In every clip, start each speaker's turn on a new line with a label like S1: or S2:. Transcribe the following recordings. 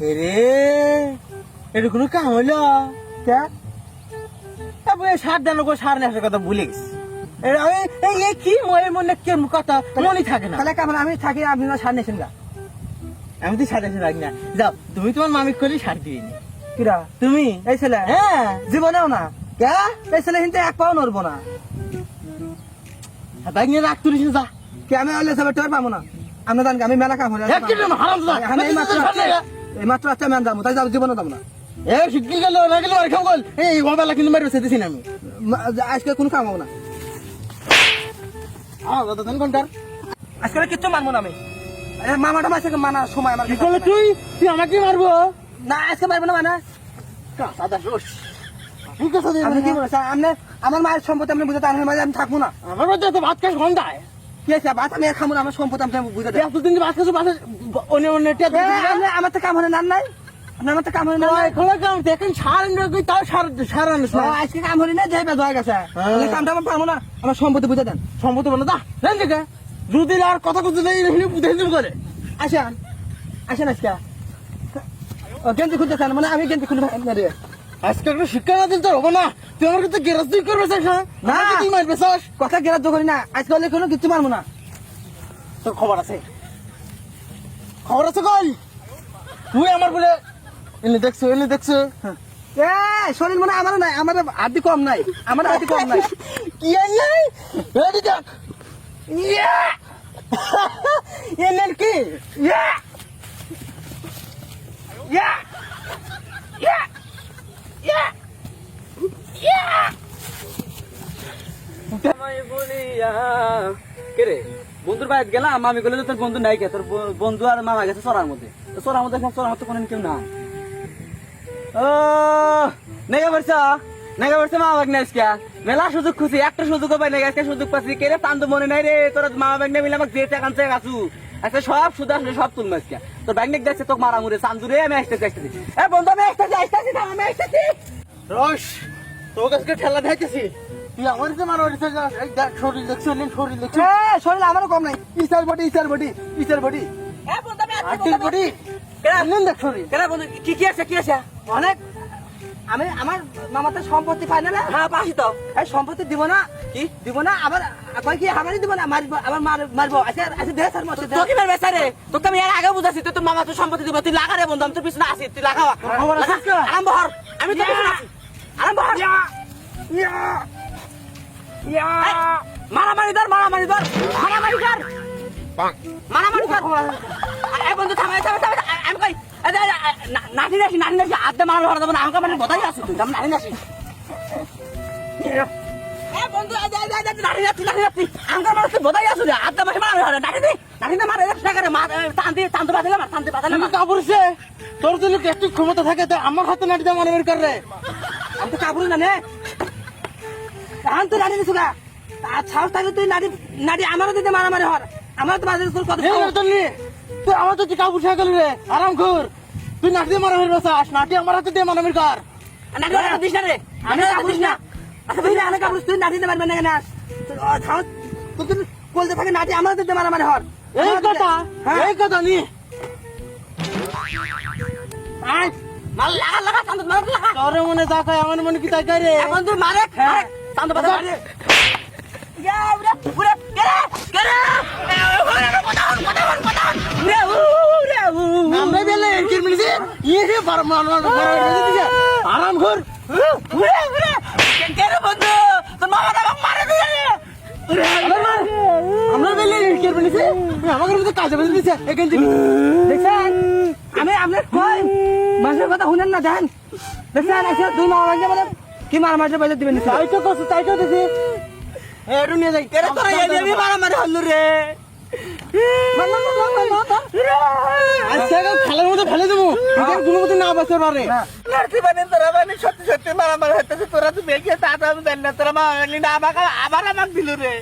S1: রে এটা কোনো কাম হলো
S2: কে?
S1: তারপরে সার দেন গো সার নেওয়ার কথা ভুলে গেছি। এরা এই- এই এই কি? মনে মনে কে কথা মনে থাকে না।
S2: তাহলে কেমন? আমি থাকি আপনি না সার নিয়েছেন গা
S1: আমি তো সার এসে রাখি না। যাও তুমি তোমার মামিক করলে সার দিবিনি
S2: কিরা?
S1: তুমি?
S2: এই ছেলে?
S1: হ্যাঁ।
S2: জীবনেও না?
S1: কে?
S2: এই ছেলে কিন্তু এক পাও নড়বো না।
S1: নিয়ে তুলিস যা।
S2: কে? আমি হলে সবাই টোর পাবো না। আমরা জানি আমি মেলা কাম হলে
S1: হারাম যা
S2: আমি এই মাত্র এই মাত্র একটা ম্যান যাব তাই যাব জীবনে যাব না
S1: এ শিগগির গেল। না গেল আর গল এই ওবেলা কিন্তু আমি।
S2: আজকে কোনো কাম হব না।
S1: আ দাদা কোনটার
S2: আজকে কিচ্ছু মানবো না আমি। এ, মামাটা মাসে মানার সময় আমার
S1: কি করলে তুই? তুই আমাকে মারবো
S2: না আজকে মারবো না মানে। বলেছেন আপনি আমার মায়ের সম্পত্তি আপনি বুঝতে আমি থাকব না।
S1: আমার মধ্যে তো ভাত খাস ঘন্টায়
S2: আমি সম্পত্তি
S1: এতদিন বাসে অন্য
S2: আমার তো কাম নাই। আমার তো কাম হলে নান নাই।
S1: কাম দেখেন সার এনে তাও সার সার আনিস না।
S2: আজকে কাম হলি না যাই বেদ হয়ে। গেছে
S1: হ্যাঁ।
S2: কামটা আমার পারব না আমার সম্পত্তি বুঝে দেন।
S1: সম্মত বলে দা দেন দেখে। যদি আর কথা কথা দেই বুঝে করে।
S2: আসেন আসেন আজকে। গেঞ্জি খুঁজতেছেন মানে আমি গেঞ্জি খুঁজে
S1: আজকে একটা শিক্ষা না দিন তো হব না। তুই আমার কাছে গেরাজ করবে চাস না। তুই মারবে চাস
S2: কথা গ্রাহ্য করি না। আজকে হলে কোনো কিছু মারবো না।
S1: তোর খবর আছে? খবর আছে কই? তুই আমার বলে এনে দেখছ এনে দেখছ।
S2: এ শরীর মানে আমার নাই। আমার হাতি কম নাই। আমার হাতি কম নাই।
S1: কি আইলে রেডি দেখ ইয়া! এনে কি?
S2: ইয়া! ইয়া!
S3: বন্ধুর বাইরে গেলাম, আমি গেলে তোর বন্ধু নাই তোর বন্ধু আর মামা গেছে চড়ার মধ্যে। চড়ার মধ্যে মধ্যে কোনো কেউ না মামা আজকে? মেলা সুযোগ একটা সুযোগ পাই সুযোগ কে রে মনে নাই রে? তোর মামা ব্যাগ মিলে আমাকে যে টাকা থেকে আজকে সব সুদ আসলে সব তুলবে আজকে। তোর ব্যাগ নেক দেখছে তোকে মারা মুরে চান্দু রে আমি আসতেছি আসতেছি। এ বন্ধু আমি আসতেছি আসতেছি আমি আসতেছি।
S1: রস তোর কাছে ঠেলা দেখেছি তুই আমার যে মারা হয়েছে দেখ শরীর দেখছ এনে শরীর দেখছ
S2: এ শরীর আমারও কম নাই।
S1: ইসার বডি ইসার বডি ইসার বডি। আর্টির বডি। কেন দেখ শরীর।
S3: কেন বন্ধু কি কি আছে কি আছে?
S2: অনেক। আমি আমার মামাতে সম্পত্তি পাই না
S3: হ্যাঁ পাসি তো।
S2: এই সম্পত্তি দিব না। কি? দিব না আবার কয় কি আমারই দিব না মারবো আবার মার- মারবো। আচ্ছা আচ্ছা দেখ স্যার মতো
S3: তোকে মেরে বেচারে তোকে আমি এর আগে বুঝাচ্ছি তুই তোর মামা তোর সম্পত্তি দিব। তুই লাগা রে বন্ধু আমি তোর পিছনে আসি তুই লাগাও
S1: খবর আছে
S3: আরম্ভ হর আমি তোর পিছনে আছি। আরম্ভ হর এই, মারামারি ধর মারামারি ধর। মারামারি ধর। মারামারি ধর। এই বন্ধু থামে থামে থামে। আমি কই নাসি নাসি যাবে না আমাকে মানে বধাই আছে তুই নাসি বন্ধু আমাকে মানে তুই বধাই আছো মাসে দি না মারে টাকা বাঁধালে মার বাঁধালে
S1: তোর কি একটু ক্ষমতা থাকে তো আমার হাতে নাটি দা মনে বের কর রে।
S2: আমি তো কাপড় না নে। এখন তো নারী দিছু গা। আর সাহস থাকলে তুই নারী নারী আমারও দিতে মারামারি হর আমার তো বাজারে তোর
S1: নিয়ে তুই আমার তো কাপড় ছেড়ে গেলি রে আরাম কর তুই নাটি দিয়ে মারা ফেলবে চাস নাটি আমার হাতে দিয়ে মানা বের কর
S3: নাতি বাঁধা দিস না রে
S2: আমি
S3: আমি
S2: কাপড় না আচ্ছা তুই না কাপড় তুই নারী দিতে পারবে না কেন তুই বলতে থাকে নারী আমার দিতে মারামারি হর
S1: এই কথা
S2: হ্যাঁ
S1: এই কথা নিয়ে
S3: আয় মার লাগা লাগা টান মার লাগা
S1: তোর মনে যা কয় আমার মনে কি তাই কয় রে
S3: এ বন্ধু মারে মারে টান মারে ইয়া উড়ে উড়ে কেরে কেরে উড়ে কথা কথা কথা উড়ে উড়ে
S1: আমরা বেলে এরকির মিলিছে রে বার মান মান আরাম কর
S3: কেরে বন্ধু? তোর মামা দাও মারে দিয়ে
S1: আমরা বেলে এরকির মিলিছে আমাকে মধ্যে কাজে বেঁধে দিছে এখান থেকে।
S2: দেখছেন? আমি আপনার কই? মাসের কথা শুনেন না জান দেখছেন? এসে দুই মামা ভাই বলে কি মারা মাসের পয়সা দিবেন
S1: তাই তো কষ্ট তাই তো দিছি এটু নিয়ে যাই।
S3: কেরে তোরা এই দেবি হল্লু রে।
S1: খালের মধ্যে ফেলে দেবো। এখানে কোনো মতো না। বাঁচতে পারে
S3: তোরা মানে সত্যি সত্যি মারা মারা হইতেছে তোরা তো বেঁকে তা আমি জানি না তোরা মা না আমাকে আবার আমাকে দিল রে।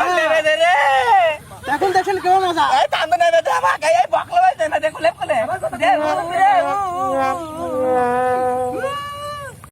S3: বললে রে। রে
S1: এখন দেখেন কেমন মজা।
S3: এই তান্দে না বেদে আমাকে এই বকলে বাইতে না